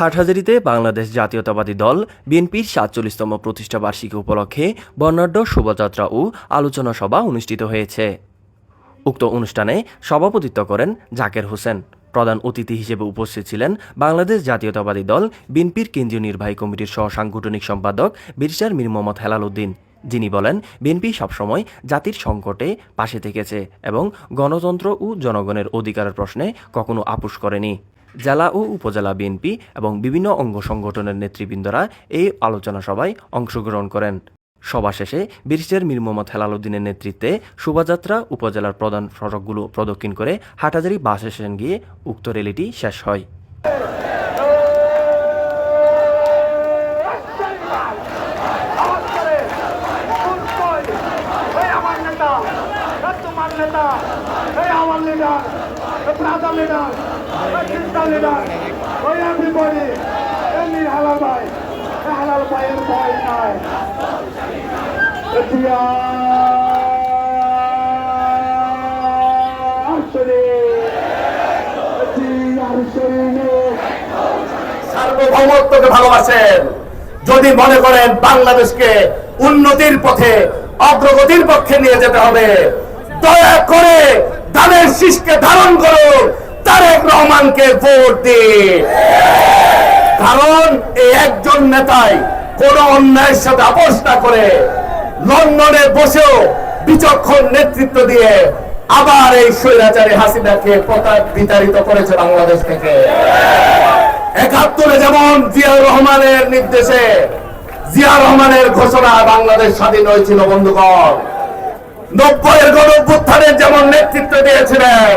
হাটহাজারিতে বাংলাদেশ জাতীয়তাবাদী দল বিএনপির সাতচল্লিশতম প্রতিষ্ঠা বার্ষিকী উপলক্ষে বর্ণাঢ্য শোভাযাত্রা ও আলোচনা সভা অনুষ্ঠিত হয়েছে। উক্ত অনুষ্ঠানে সভাপতিত্ব করেন জাকের হোসেন। প্রধান অতিথি হিসেবে উপস্থিত ছিলেন বাংলাদেশ জাতীয়তাবাদী দল বিএনপির কেন্দ্রীয় নির্বাহী কমিটির সহ সাংগঠনিক সম্পাদক ব্যারিস্টার মীর মোহাম্মদ হেলাল উদ্দিন। যিনি বলেন, বিএনপি সবসময় জাতির সংকটে পাশে থেকেছে এবং গণতন্ত্র ও জনগণের অধিকারের প্রশ্নে কখনো আপোষ করেনি। জেলা ও উপজেলা বিএনপি এবং বিভিন্ন অঙ্গ সংগঠনের নেতৃবৃন্দরা এই আলোচনা সভায় অংশগ্রহণ করেন। সভা শেষে ব্রিটিশের মীর মোহাম্মদ হেলাল উদ্দিনের নেতৃত্বে শোভাযাত্রা উপজেলার প্রধান সড়কগুলো প্রদক্ষিণ করে হাটাজারি বাস স্টেশন গিয়ে উক্ত রেলিটি শেষ হয় এই আমার নেতা এই তোমার নেতা এই আমার leader brother leader sister leader ওই এভরিবডি এই মীর হালাল ভাই হালাল ভাইয়ের ভয় নাই। ভালোবাসেন। যদি মনে করেন বাংলাদেশকে উন্নতির পথে অগ্রগতির পক্ষে নিয়ে যেতে হবে। দয়া করে ধানের শীষকে ধারণ করুন তারেক রহমানকে ভোট দিন কারণ এই একজন নেতাই কোন অন্যায়ের সাথে আপোষ না করে লন্ডনে বসেও বিচক্ষণ নেতৃত্ব দিয়ে আবার এই স্বৈরাচারী হাসিনাকে প্রতাপ বিতাড়িত করেছে বাংলাদেশ থেকে। একাত্তরে যেমন জিয়াউর রহমানের নির্দেশে জিয়া রহমানের ঘোষণা বাংলাদেশ স্বাধীন হয়েছিল, বন্ধুগণ। নব্বইয়ের গণ অভ্যুত্থানের যেমন নেতৃত্ব দিয়েছিলেন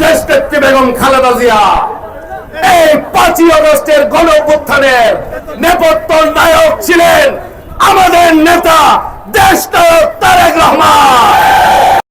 দেশ নেত্রী বেগম খালেদা জিয়া, এই পাঁচই আগস্টের গণ অভ্যুত্থানের নেপথ্য নায়ক ছিলেন আমাদের নেতা দেশ নায়ক তারেক রহমান।